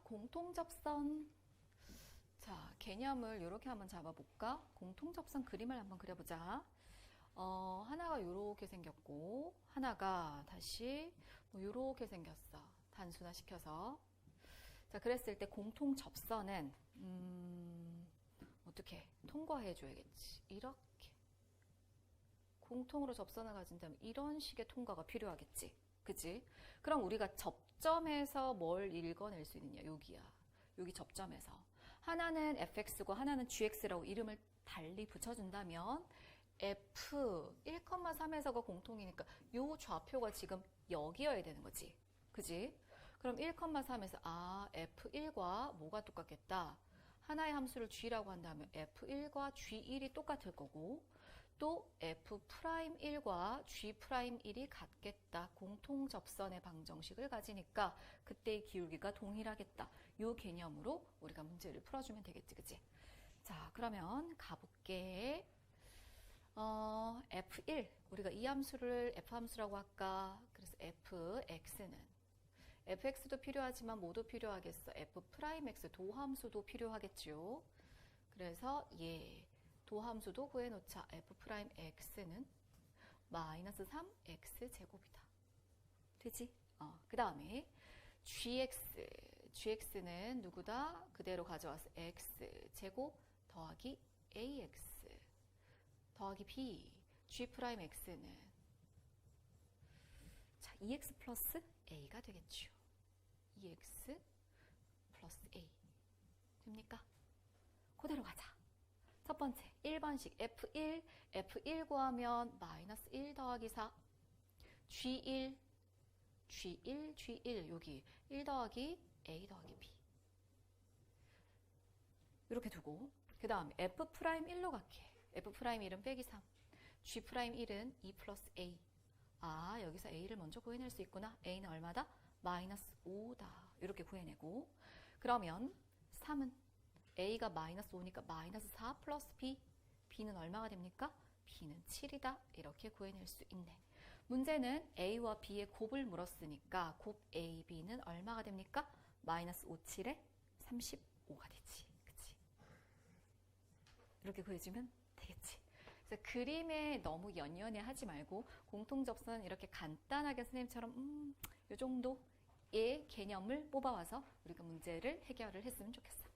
자, 공통접선. 자, 개념을 이렇게 한번 잡아볼까? 공통접선 그림을 한번 그려보자. 어, 하나가 이렇게 생겼고, 하나가 다시 뭐 이렇게 생겼어. 단순화 시켜서. 자, 그랬을 때 공통접선은, 음, 어떻게 통과해 줘야겠지. 이렇게. 공통으로 접선을 가진다면 이런 식의 통과가 필요하겠지. 그치? 그럼 우리가 접점에서 뭘 읽어낼 수 있느냐? 여기야. 여기 접점에서. 하나는 fx고 하나는 gx라고 이름을 달리 붙여준다면 f 1,3에서가 공통이니까 요 좌표가 지금 여기여야 되는 거지. 그지? 그럼 1,3에서 아 f1과 뭐가 똑같겠다? 하나의 함수를 g라고 한다면 f1과 g1이 똑같을 거고 또 f'1과 g'1이 같겠다. 공통 접선의 방정식을 가지니까 그때의 기울기가 동일하겠다. 요 개념으로 우리가 문제를 풀어주면 되겠지. 그치? 자, 그러면 가볼게. 어, f1. 우리가 이 함수를 f함수라고 할까? 그래서 fx는 fx도 필요하지만 뭐도 필요하겠어? f'x 도함수도 필요하겠죠. 그래서 예. 도함수도 구해놓자. f'x는 마이너스 3x 제곱이다. 되지? 어, 그 다음에 gx, gx는 누구다? 그대로 가져와서 x 제곱 더하기 ax 더하기 b, g'x는 자, 2x 플러스 a가 되겠죠. 2x 플러스 a 됩니까? 그대로 가자. 첫 번째, 1번식 F1, F1 구하면 마이너스 1 더하기 4, G1, G1, G1, 여기 1 더하기 A 더하기 B. 이렇게 두고, 그 다음에 F'1로 갈게. F'1은 빼기 3, G'1은 2 플러스 A. 아, 여기서 A를 먼저 구해낼 수 있구나. A는 얼마다? 마이너스 5다. 이렇게 구해내고. 그러면 3은 A가 마이너스 5니까 마이너스 4 플러스 B. B는 얼마가 됩니까? B는 7이다. 이렇게 구해낼 수 있네. 문제는 A와 B의 곱을 물었으니까 곱 A, B는 얼마가 됩니까? 마이너스 5, 7에 35가 되지. 그치? 이렇게 구해주면 되겠지. 그래서 그림에 너무 연연해 하지 말고 공통접선 이렇게 간단하게 선생님처럼 음, 요 정도의 개념을 뽑아와서 우리가 문제를 해결을 했으면 좋겠어.